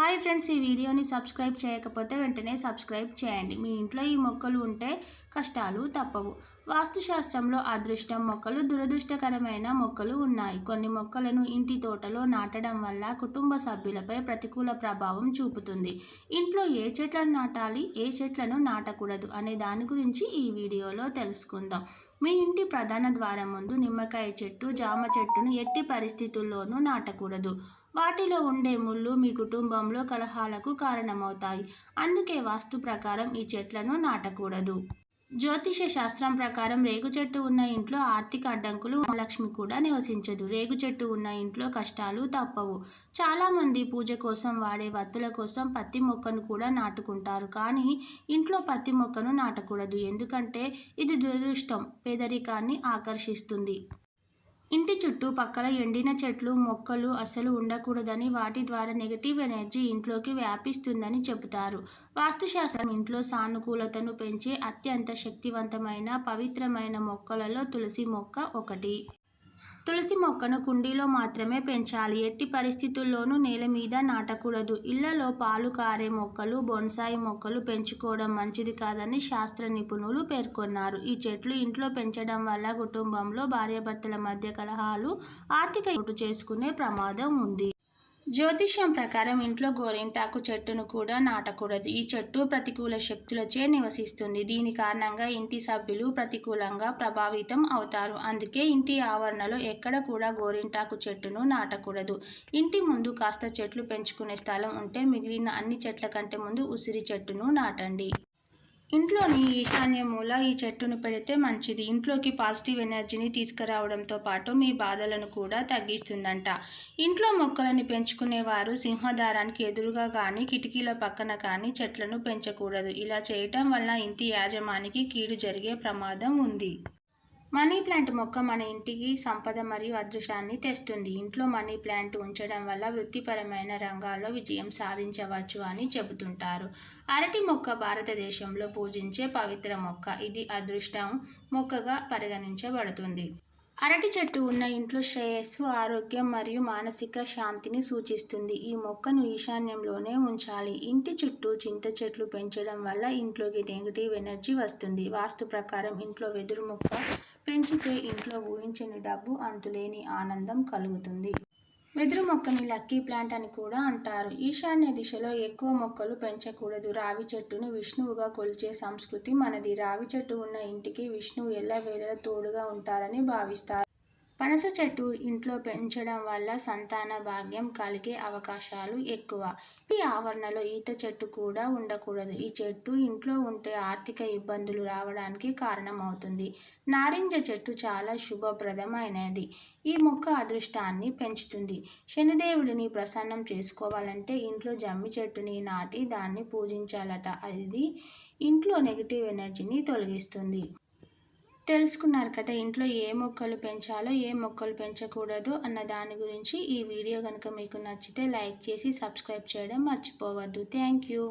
Hi friends ఈ వీడియోని subscribe చేయకపోతే వెంటనే సబ్స్క్రైబ్ చేయండి. మీ ఇంట్లో ఈ మొక్కలు ఉంటే కష్టాలు తప్పవు. వాస్తుశాస్త్రంలో అదృష్టం మొక్కలు దురదృష్టకరమైన మొక్కలు ఉన్నాయి. కొన్ని మొక్కలను ఇంటి తోటలో నాటడం వల్ల కుటుంబ సభ్యులపై ప్రతికూల ప్రభావం చూపుతుంది. ఇంట్లో ఏ చెట్లను నాటాలి ఏ చెట్లను నాటకూడదు అనే దాని గురించి ఈ వీడియోలో తెలుసుకుందాం. మీ ఇంటి ప్రధాన ద్వారం ముందు నిమ్మకాయ చెట్టు జామ చెట్టును ఎట్టి పరిస్థితుల్లోనూ నాటకూడదు. వాటిలో ఉండే ముళ్ళు మీ కుటుంబంలో కలహాలకు కారణమవుతాయి. అందుకే వాస్తు ప్రకారం ఈ చెట్లను నాటకూడదు. జ్యోతిష శాస్త్రం ప్రకారం రేగు చెట్టు ఉన్న ఇంట్లో ఆర్థిక అడ్డంకులు మహాలక్ష్మి కూడా నివసించదు. రేగు చెట్టు ఉన్న ఇంట్లో కష్టాలు తప్పవు. చాలామంది పూజ కోసం వాడే వత్తుల కోసం పత్తి మొక్కను కూడా నాటుకుంటారు. కానీ ఇంట్లో పత్తి మొక్కను నాటకూడదు. ఎందుకంటే ఇది దురదృష్టం. పేదరికాన్ని ఆకర్షిస్తుంది. ఇంటి చుట్టూ పక్కల ఎండిన చెట్లు మొక్కలు అసలు ఉండకూడదని వాటి ద్వారా నెగటివ్ ఎనర్జీ ఇంట్లోకి వ్యాపిస్తుందని చెబుతారు. వాస్తుశాస్త్రం ఇంట్లో సానుకూలతను పెంచే అత్యంత శక్తివంతమైన పవిత్రమైన మొక్కలలో తులసి మొక్క ఒకటి. తులసి మొక్కను కుండీలో మాత్రమే పెంచాలి. ఎట్టి పరిస్థితుల్లోనూ నేల మీద నాటకూడదు. ఇళ్ళలో పాలు కారే మొక్కలు బొన్సాయి మొక్కలు పెంచుకోవడం మంచిది కాదని శాస్త్ర నిపుణులు పేర్కొన్నారు. ఈ చెట్లు ఇంట్లో పెంచడం వల్ల కుటుంబంలో భార్యాభర్తల మధ్య కలహాలు ఆర్థిక చేసుకునే ప్రమాదం ఉంది. జ్యోతిష్యం ప్రకారం ఇంట్లో గోరింటాకు చెట్టును కూడా నాటకూడదు. ఈ చెట్టు ప్రతికూల శక్తులచే నివసిస్తుంది. దీని కారణంగా ఇంటి సభ్యులు ప్రతికూలంగా ప్రభావితం అవుతారు. అందుకే ఇంటి ఆవరణలో ఎక్కడ కూడా గోరింటాకు చెట్టును నాటకూడదు. ఇంటి ముందు కాస్త చెట్లు పెంచుకునే స్థలం ఉంటే మిగిలిన అన్ని చెట్ల కంటే ముందు ఉసిరి చెట్టును నాటండి. ఇంట్లోని ఈశాన్య మూల ఈ చెట్టును పెడితే మంచిది. ఇంట్లోకి పాజిటివ్ ఎనర్జీని తీసుకురావడంతో పాటు మీ బాధలను కూడా తగ్గిస్తుందంట. ఇంట్లో మొక్కలని పెంచుకునేవారు సింహదారానికి ఎదురుగా కానీ కిటికీల పక్కన కానీ చెట్లను పెంచకూడదు. ఇలా చేయటం వల్ల ఇంటి యాజమానికి కీడు జరిగే ప్రమాదం ఉంది. మనీ ప్లాంట్ మొక్క మన ఇంటికి సంపద మరియు అదృష్టాన్ని తెస్తుంది. ఇంట్లో మనీ ప్లాంట్ ఉంచడం వల్ల వృత్తిపరమైన రంగాల్లో విజయం సాధించవచ్చు అని చెబుతుంటారు. అరటి మొక్క భారతదేశంలో పూజించే పవిత్ర మొక్క. ఇది అదృష్టం మొక్కగా పరిగణించబడుతుంది. అరటి చెట్టు ఉన్న ఇంట్లో శ్రేయస్సు ఆరోగ్యం మరియు మానసిక శాంతిని సూచిస్తుంది. ఈ మొక్కను ఈశాన్యంలోనే ఉంచాలి. ఇంటి చుట్టూ చింత చెట్లు పెంచడం వల్ల ఇంట్లోకి నెగిటివ్ ఎనర్జీ వస్తుంది. వాస్తు ప్రకారం ఇంట్లో వెదురు మొక్క పెంచితే ఇంట్లో ఊహించని డబ్బు అంతులేని ఆనందం కలుగుతుంది. వెదురు మొక్కని లక్కీ ప్లాంట్ అని కూడా అంటారు. ఈశాన్య దిశలో ఎక్కువ మొక్కలు పెంచకూడదు. రావి చెట్టును విష్ణువుగా కొలిచే సంస్కృతి మనది. రావి చెట్టు ఉన్న ఇంటికి విష్ణువు ఎల్లవేళలా తోడుగా ఉంటారని భావిస్తారు. పనస చెట్టు ఇంట్లో పెంచడం వల్ల సంతాన భాగ్యం కలిగే అవకాశాలు ఎక్కువ. ఈ ఆవరణలో ఈత చెట్టు కూడా ఉండకూడదు. ఈ చెట్టు ఇంట్లో ఉంటే ఆర్థిక ఇబ్బందులు రావడానికి కారణమవుతుంది. నారింజ చెట్టు చాలా శుభప్రదమైనది. ఈ మొక్క అదృష్టాన్ని పెంచుతుంది. శనిదేవుడిని ప్రసన్నం చేసుకోవాలంటే ఇంట్లో జమ్మి చెట్టుని నాటి దాన్ని పూజించాలట. అది ఇంట్లో నెగిటివ్ ఎనర్జీని తొలగిస్తుంది. తెలుసుకున్నారు కదా ఇంట్లో ఏ మొక్కలు పెంచాలో ఏ మొక్కలు పెంచకూడదు అన్న దాని గురించి ఈ వీడియో కనుక మీకు నచ్చితే లైక్ చేసి సబ్స్క్రైబ్ చేయడం మర్చిపోవద్దు. Thank you.